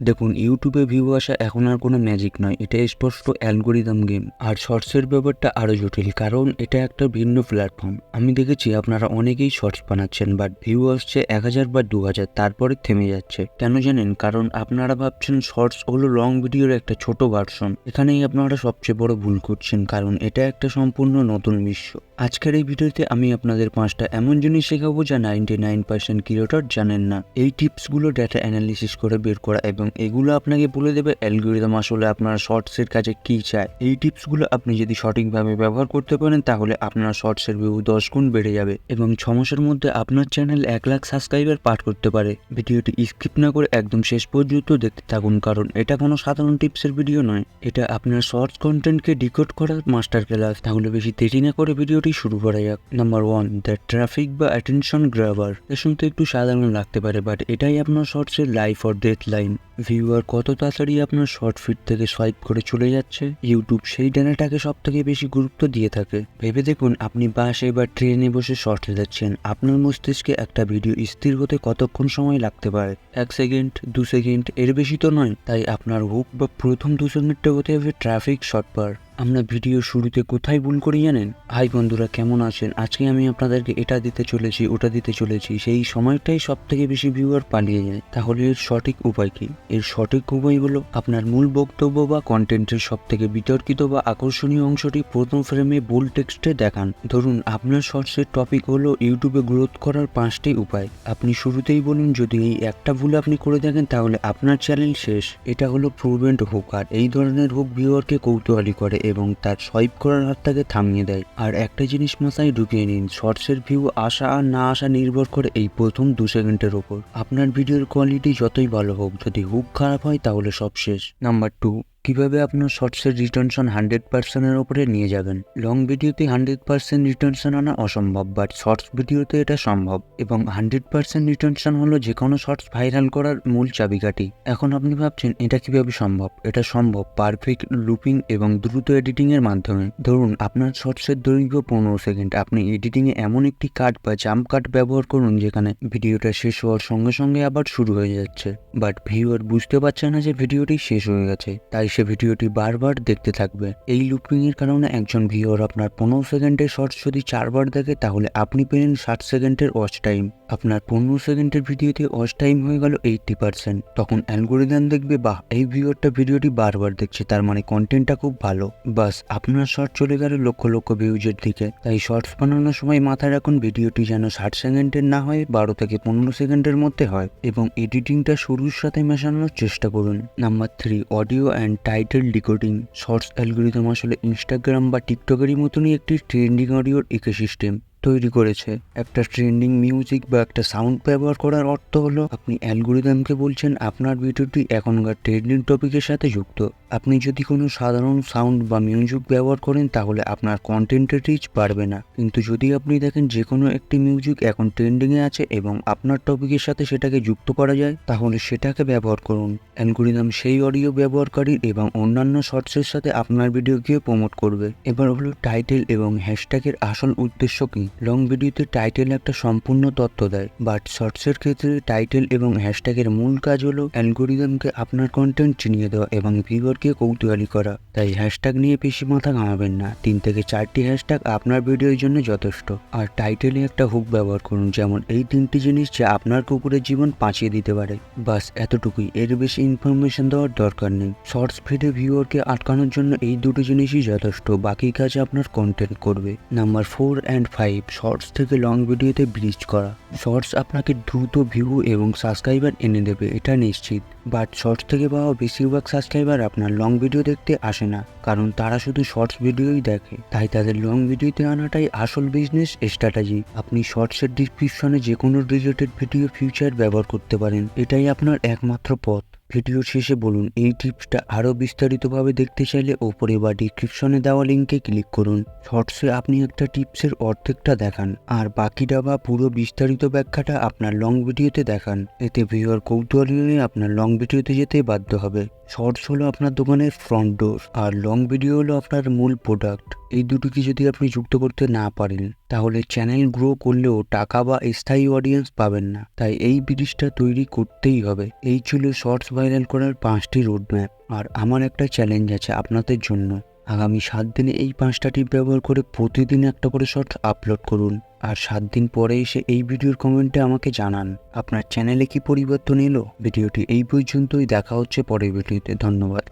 দেখুন ইউটিউবে ভিউ আসা এখন আর কোনো ম্যাজিক নয়। এটা স্পষ্ট অ্যালগোরিদম গেম আর শর্টসের ব্যাপারটা আরও জটিল, কারণ এটা একটা ভিন্ন প্ল্যাটফর্ম আমি দেখেছি আপনারা অনেকেই শর্টস বানাচ্ছেন বাট ভিউ আসছে এক হাজার বা দু হাজার, তারপরে থেমে যাচ্ছে। কেন জানেন? কারণ আপনারা ভাবছেন শর্টস হলো লং ভিডিওর একটা ছোট ভার্সন এখানেই আপনারা সবচেয়ে বড় ভুল করছেন, কারণ এটা একটা সম্পূর্ণ নতুন বিশ্ব। আজকের এই ভিডিওতে আমি আপনাদের পাঁচটা এমন জিনিস শেখাবো যা নাইনটি নাইন পার্সেন্ট ক্রিয়েটর জানেন না। এই টিপসগুলো ডেটা অ্যানালিসিস করে বের করা এবং এগুলো আপনাকে বলে দেবে অ্যালগোরিদম আসলে আপনার শর্টসের কাছে কী চায়। এই টিপসগুলো আপনি যদি সঠিকভাবে ব্যবহার করতে পারেন, তাহলে আপনার শর্টসের ভিউ দশ গুণ বেড়ে যাবে এবং ছ মাসের মধ্যে আপনার চ্যানেল এক লাখ সাবস্ক্রাইবার পার করতে পারে। ভিডিওটি স্কিপ না করে একদম শেষ পর্যন্ত দেখতে থাকুন, কারণ এটা কোনো সাধারণ টিপসের ভিডিও নয়। এটা আপনার শর্টস কন্টেন্টকে ডিকোড করার মাস্টার ক্লাস। তাহলে বেশি দেরি না করে ভিডিওটি শুরু করা যাক। নাম্বার ওয়ান, দ্য ট্রাফিক বা অ্যাটেনশন গ্রাবার এ শুনতে একটু সাধারণ লাগতে পারে, বাট এটাই আপনার শর্টসের life or death line viewer কত তাড়াতাড়ি আপনার শর্ট ফিট থেকে সোয়াইপ করে চলে যাচ্ছে? ইউটিউব সেই ডেটাটাকে সব থেকে বেশি গুরুত্ব দিয়ে থাকে। ভেবে দেখুন, আপনি বাসে বা ট্রেনে বসে শর্টে যাচ্ছেন। আপনার মস্তিষ্কে একটা ভিডিও স্থির হতে কতক্ষণ সময় লাগতে পারে? এক সেকেন্ড দু সেকেন্ড এর বেশি তো নয়। তাই আপনার হুক বা প্রথম দু সেকেন্ডটা হতে হবে ট্রাফিক শর্ট পার আমরা ভিডিও শুরুতে কোথায় ভুল করি জানেন? হাই বন্ধুরা, কেমন আছেন? আজকে আমি আপনাদেরকে এটা দিতে চলেছি, ওটা দিতে চলেছি। সেই সময়টাই সব থেকে বেশি ভিউয়ার পালিয়ে যায়। তাহলে এর সঠিক উপায় কি? এর সঠিক উপায় হলো আপনার মূল বক্তব্য বা কন্টেন্টের সব থেকে বিতর্কিত বা আকর্ষণীয় অংশটি প্রথম ফ্রেমে বোল টেক্সটে দেখান। ধরুন, আপনার শর্টসের টপিক হলো ইউটিউবে গ্রোথ করার পাঁচটি উপায়। আপনি শুরুতেই বলুন, যদি এই একটা ভুল আপনি করে থাকেন, তাহলে আপনার চ্যানেল শেষ। এটা হলো প্রুভেন্ট হুক আর এই ধরনের হুক ভিউয়ারকে কৌতূহলী করে। এবং তার সোয়াইপ করার হাতটাকে থামিয়ে দেয়। আর একটা জিনিস মাথায় ঢুকিয়ে নিন, শর্টসের ভিউ আসা আর না আসা নির্ভর করে এই প্রথম দু সেকেন্ডের ওপর আপনার ভিডিওর কোয়ালিটি যতই ভালো হোক, যদি হুক খারাপ হয়, তাহলে সব শেষ। নাম্বার টু কীভাবে আপনার শর্টসের রিটার্নশন হান্ড্রেড পার্সেন্টের ওপরে নিয়ে যাবেন? লং ভিডিওতে হান্ড্রেড পার্সেন্ট রিটার্নশন আনা অসম্ভব বাট শর্টস ভিডিওতে এটা সম্ভব। এবং হান্ড্রেড পার্সেন্ট রিটার্নশন হলো যে কোনো শর্টস ভাইরাল করার মূল চাবিকাঠি। এখন আপনি ভাবছেন, এটা কীভাবে সম্ভব? এটা সম্ভব পারফেক্ট লুপিং এবং দ্রুত এডিটিং এর মাধ্যমে। ধরুন, আপনার শর্টসের দৈর্ঘ্য পনেরো সেকেন্ড আপনি এডিটিংয়ে এমন একটি কাট বা জাম্প কাট ব্যবহার করুন, যেখানে ভিডিওটা শেষ হওয়ার সঙ্গে সঙ্গে আবার শুরু হয়ে যাচ্ছে। বাট ভিউয়ার বুঝতে পারছে না যে ভিডিওটি শেষ হয়ে গেছে। তাই সে ভিডিওটি বারবার দেখতে থাকবে। এই লুপিং এর কারণে একজন ভিউয়ার আপনার পনেরো সেকেন্ডের শর্টস যদি চারবার দেখে, তাহলে আপনি পেলেন ষাট সেকেন্ডের ওয়াচ টাইম আপনার পনেরো সেকেন্ডের ভিডিওতে ওয়াচ টাইম হয়ে গেল এইটটি পার্সেন্ট তখন অ্যালগোরিদম দেখবে, বাহ, এই ভিউয়ারটা ভিডিওটি বারবার দেখছে, তার মানে কন্টেন্টটা খুব ভালো। বাস, আপনার শর্ট চলে গেল লক্ষ লক্ষ ভিউজের দিকে। তাই শর্টস বানানোর সময় মাথায় রাখুন, ভিডিওটি যেন ষাট সেকেন্ডের না হয়, বারো থেকে পনেরো সেকেন্ডের মধ্যে হয়। এবং এডিটিংটা শুরুর সাথে মেশানোর চেষ্টা করুন। Number three audio and title decoding shorts algorithm আসলে ইনস্টাগ্রাম বা টিকটকেরই মতনই একটি ট্রেন্ডিং অডিওর ইকোসিস্টেম তৈরি করেছে। একটা ট্রেন্ডিং মিউজিক বা একটা সাউন্ড ব্যবহার করার অর্থ হলো, আপনি অ্যালগোরিদমকে বলছেন, আপনার ভিডিওটি এখনকার ট্রেন্ডিং টপিকের সাথে যুক্ত। আপনি যদি কোনো সাধারণ সাউন্ড বা মিউজিক ব্যবহার করেন, তাহলে আপনার কন্টেন্টের রিচ বাড়বে না। কিন্তু যদি আপনি দেখেন যে কোনো একটি মিউজিক এখন ট্রেন্ডিংয়ে আছে এবং আপনার টপিকের সাথে সেটাকে যুক্ত করা যায়, তাহলে সেটাকে ব্যবহার করুন। অ্যালগোরিদম সেই অডিও ব্যবহারকারী এবং অন্যান্য শর্টসের সাথে আপনার ভিডিওকে প্রমোট করবে। এবার হলো টাইটেল এবং হ্যাশট্যাগের আসল উদ্দেশ্য কি? লং ভিডিওতে টাইটেল একটা সম্পূর্ণ তথ্য দেয় বাট শর্টসের ক্ষেত্রে টাইটেল এবং হ্যাশট্যাগের মূল কাজ হলো অ্যালগোরিদমকে আপনার কন্টেন্ট চিনিয়ে দেওয়া এবং ভিউয়ারকে কৌতূহলী করা। তাই হ্যাশট্যাগ নিয়ে বেশি মাথা ঘামাবেন না, তিন থেকে চারটি হ্যাশট্যাগ আপনার ভিডিওর জন্য যথেষ্ট। আর টাইটেলে একটা হুক ব্যবহার করুন, যেমন এই তিনটি জিনিস যা আপনার কুকুরের জীবন বাঁচিয়ে দিতে পারে। বাস এতটুকুই, এর বেশি ইনফরমেশন দেওয়ার দরকার নেই। শর্টস ভিডিও ভিউয়ারকে আটকানোর জন্য এই দুটো জিনিসই যথেষ্ট, বাকি কাজ আপনার কন্টেন্ট করবে। Number four and five shorts থেকে লং ভিডিওতে ব্রিজ করা। শর্টস আপনাকে দ্রুত ভিউ এবং সাবস্ক্রাইবার এনে দেবে, এটা নিশ্চিত। বাট শর্টস থেকে পাওয়া বেশিরভাগ সাবস্ক্রাইবার আপনার লং ভিডিও দেখতে আসে না, কারণ তারা শুধু শর্টস ভিডিওই দেখে। তাই তাদের লং ভিডিওতে আনাটাই আসল বিজনেস স্ট্র্যাটেজি আপনি শর্টসের ডিসক্রিপশনে যে কোনো রিলেটেড ভিডিও ফিউচার ব্যবহার করতে পারেন, এটাই আপনার একমাত্র পথ। ভিডিওর শেষে বলুন, এই টিপসটা আরও বিস্তারিতভাবে দেখতে চাইলে ওপরে বা ডিসক্রিপশনে দেওয়া লিঙ্কে ক্লিক করুন। শর্টসে আপনি একটা টিপসের অর্ধেকটা দেখান আর বাকিটা বা পুরো বিস্তারিত ব্যাখ্যাটা আপনার লং ভিডিওতে দেখান। এতে ভিউয়ার কৌতূহলী হয়ে আপনার লং ভিডিওতে যেতে বাধ্য হবে। শর্টস হলো আপনার দোকানের ফ্রন্ট ডোর আর লং ভিডিও হলো আপনার মূল প্রোডাক্ট এই দুটোকে যদি আপনি যুক্ত করতে না পারেন, তাহলে চ্যানেল গ্রো করলেও টাকা বা স্থায়ী অডিয়েন্স পাবেন না। তাই এই ব্রিজটা তৈরি করতেই হবে। এই ছিল শর্টস ভাইরাল করার পাঁচটি রোডম্যাপ আর আমার একটা চ্যালেঞ্জ আছে আপনাদের জন্য। আগামী সাত দিনে এই পাঁচটা টিপ ব্যবহার করে প্রতিদিন একটা করে শর্ট আপলোড করুন। আর সাত দিন পরে এসে এই ভিডিওর কমেন্টে আমাকে জানান, আপনার চ্যানেলে কি পরিবর্তন এলো? ভিডিওটি এই পর্যন্তই, দেখা হচ্ছে পরের ভিডিওতে, ধন্যবাদ।